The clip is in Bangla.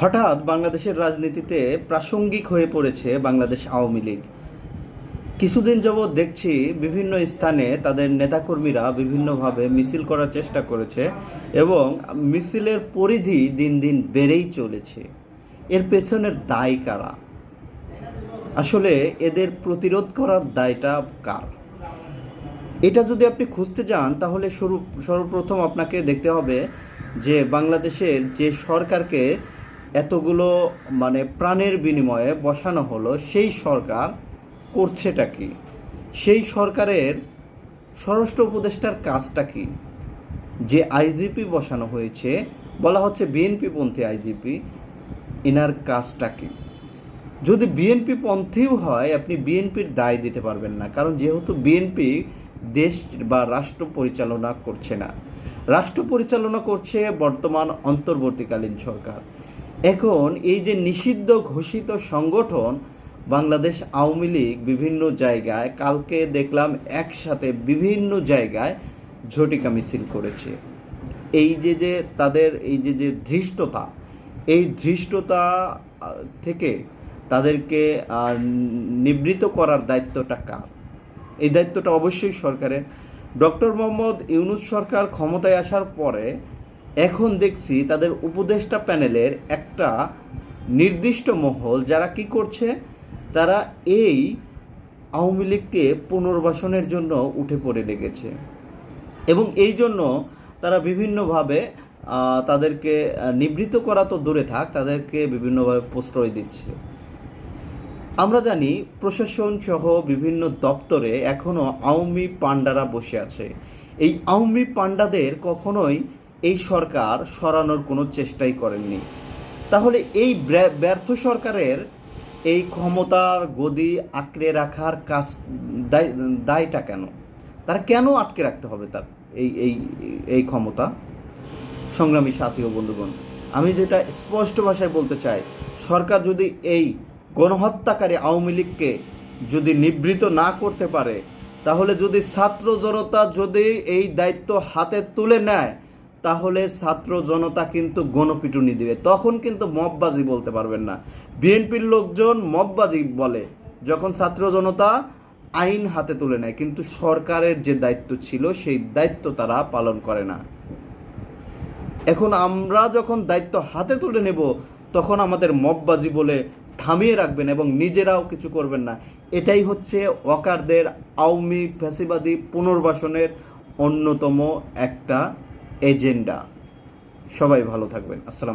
হঠাৎ বাংলাদেশের রাজনীতিতে প্রাসঙ্গিক হয়ে পড়েছে বাংলাদেশ আওয়ামী লীগ। কিছুদিন যাবৎ দেখছি বিভিন্ন স্থানে তাদের নেতাকর্মীরা বিভিন্নভাবে মিছিল করার চেষ্টা করেছে এবং মিছিলের পরিধি দিন দিন বেড়েই চলেছে। এর পেছনের দায় কারা? আসলে এদের প্রতিরোধ করার দায়টা কার? এটা যদি আপনি খুঁজতে যান, তাহলে সর্বপ্রথম আপনাকে দেখতে হবে যে বাংলাদেশের যে সরকারকে এতগুলো মানে প্রাণের বিনিময়ে বসানো হলো, সেই সরকার করছেটা কি? সেই সরকারের স্বরাষ্ট্র উপদেষ্টার কাজটা কি? যে আইজিপি বসানো হয়েছে, বলা হচ্ছে বিএনপি পন্থী আইজিপি এনার কাজটা কি? যদি বিএনপি পন্থীও হয়, আপনি বিএনপির দায় দিতে পারবেন না, কারণ যেহেতু বিএনপি দেশ বা রাষ্ট্র পরিচালনা করছে না। রাষ্ট্র পরিচালনা করছে বর্তমান অন্তর্বর্তীকালীন সরকার। এখন এই যে নিষিদ্ধ ঘোষিত সংগঠন বাংলাদেশ আওয়ামী লীগ বিভিন্ন জায়গায় কালকে দেখলাম একসাথে বিভিন্ন জায়গায় ঝটিকা মিছিল করেছে। এই যে যে তাদের এই যে যে ধৃষ্টতা, এই ধৃষ্টতা থেকে তাদেরকে নিবৃত করার দায়িত্বটা কার? এই দায়িত্বটা অবশ্যই সরকারের। ডক্টর মোহাম্মদ ইউনুস সরকার ক্ষমতায় আসার পরে এখন দেখছি তাদের উপদেষ্টা প্যানেলের একটা নির্দিষ্ট মহল যারা কি করছে, তারা এই আওয়ামী লীগকে পুনর্বাসনের জন্য উঠে পড়ে লেগেছে এবং এই জন্য তারা বিভিন্নভাবে তাদেরকে নিবৃত করা তো দূরে থাক, তাদেরকে বিভিন্নভাবে প্রশ্রয় দিচ্ছে। আমরা জানি প্রশাসন সহ বিভিন্ন দপ্তরে এখনও আওয়ামী পাণ্ডারা বসে আছে। এই আওয়ামী পাণ্ডাদের কখনোই এই সরকার সরানোর কোনো চেষ্টাই করেননি। তাহলে এই ব্য- ব্যর্থ সরকারের এই ক্ষমতার গদি আঁকড়ে রাখার কাজ দায়, দায়টা কেন? তারা কেন আটকে রাখতে হবে তার এই এই এই ক্ষমতা? সংগ্রামী সাথী ও বন্ধুগণ, আমি যেটা স্পষ্ট ভাষায় বলতে চাই, সরকার যদি এই গণহত্যাকারী আওয়ামী লীগকে যদি নিবৃত না করতে পারে, তাহলে যদি ছাত্র জনতা যদি এই দায়িত্ব হাতে তুলে নেয় তাহলে ছাত্র জনতা কিন্তু গণপিটুনি দিবে। তখন কিন্তু মববাজি বলতে পারবেন না। বিএনপির লোকজন মববাজি বলে যখন ছাত্র জনতা আইন হাতে তুলে নেয়, কিন্তু সরকারের যে দায়িত্ব ছিল, সেই দায়িত্ব তারা পালন করে না। এখন আমরা যখন দায়িত্ব হাতে তুলে নেব, তখন আমাদের মববাজি বলে থামিয়ে রাখবেন এবং নিজেরাও কিছু করবেন না। এটাই হচ্ছে ওয়াকারদের আওয়ামী ফ্যাসিবাদী পুনর্বাসনের অন্যতম একটা এজেন্ডা। সবাই ভালো থাকবেন। আসসালাম